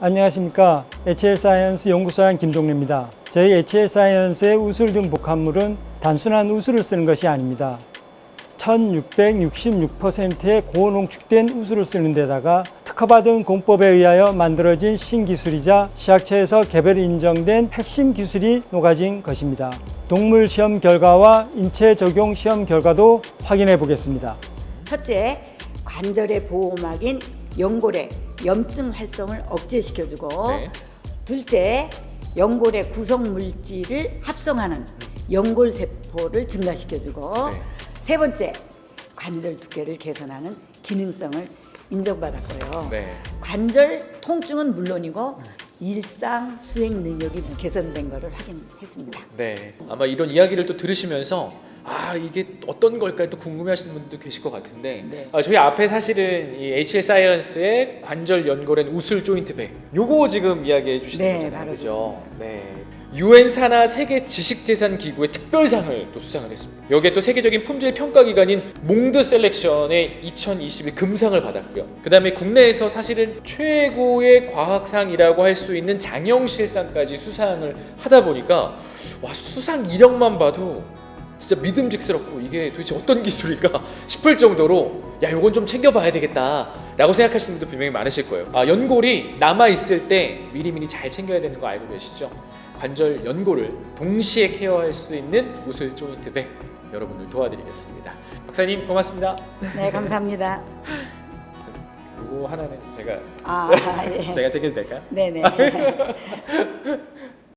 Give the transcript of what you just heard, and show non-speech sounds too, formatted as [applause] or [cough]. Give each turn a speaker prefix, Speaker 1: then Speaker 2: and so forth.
Speaker 1: 안녕하십니까. HL 사이언스 연구소장 김종래입니다. 저희 HL 사이언스의 우술 등 복합물은 단순한 우술을 쓰는 것이 아닙니다. 1666%의 고농축된 우수를 쓰는 데다가 특허받은 공법에 의하여 만들어진 신기술이자 시학처에서 개별 인정된 핵심 기술이 녹아진 것입니다. 동물 시험 결과와 인체 적용 시험 결과도 확인해 보겠습니다.
Speaker 2: 첫째, 관절의 보호막인 연골의 염증 활성을 억제시켜주고
Speaker 3: 네.
Speaker 2: 둘째, 연골의 구성 물질을 합성하는 연골 세포를 증가시켜주고
Speaker 3: 네.
Speaker 2: 세 번째, 관절 두께를 개선하는 기능성을 인정받았고요.
Speaker 3: 네.
Speaker 2: 관절 통증은 물론이고 일상 수행 능력이 개선된 것을 확인했습니다.
Speaker 3: 네. 아마 이런 이야기를 또 들으시면서 아 이게 어떤 걸까 또 궁금해하시는 분들도 계실 것 같은데
Speaker 2: 네.
Speaker 3: 아, 저희 앞에 사실은 이 HL 사이언스의 관절 연골엔 우슬 조인트 백 요거 지금 이야기해 주시는
Speaker 2: 네,
Speaker 3: 거잖아요,
Speaker 2: 바로
Speaker 3: 그죠? 네. 유엔 산하 세계 지식재산 기구의 특별상을 또 수상을 했습니다. 여기에 또 세계적인 품질 평가 기관인 몽드 셀렉션의 2022 금상을 받았고요. 그다음에 국내에서 사실은 최고의 과학상이라고 할 수 있는 장영실상까지 수상을 하다 보니까 와 수상 이력만 봐도 진짜 믿음직스럽고 이게 도대체 어떤 기술일까 [laughs] 싶을 정도로 야 요건 좀 챙겨봐야 되겠다라고 생각하시는 분들 분명히 많으실 거예요. 아 연골이 남아 있을 때 미리미리 잘 챙겨야 되는 거 알고 계시죠? 관절 연골을 동시에 케어할 수 있는 우슬 조인트 백 여러분들 도와드리겠습니다. 박사님 고맙습니다.
Speaker 2: 네, 감사합니다. [laughs]
Speaker 3: 요거 하나는 제가
Speaker 2: 아, [laughs] 예.
Speaker 3: 제가 챙겨도 될까요?
Speaker 2: 네네.